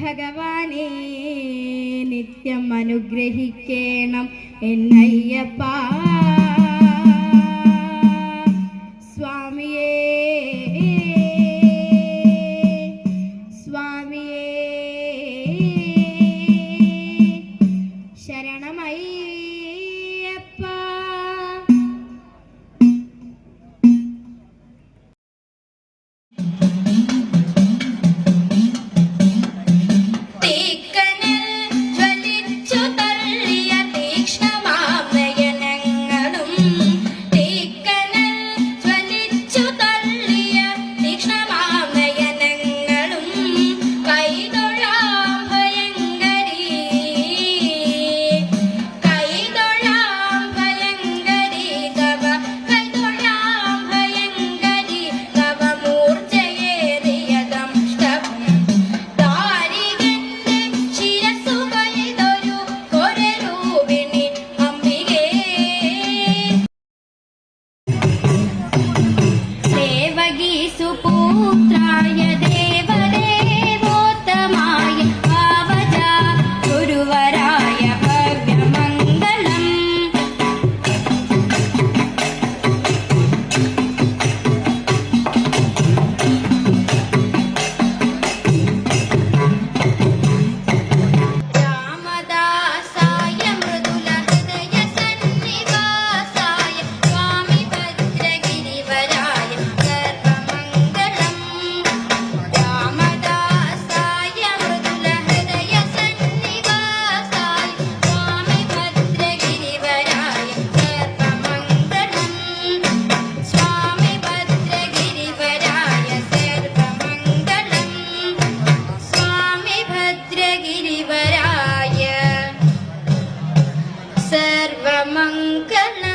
ഭഗവാനെ നിത്യം അനുഗ്രഹിക്കണം എന്നയ്യപ്പ. सर्वमङ्गल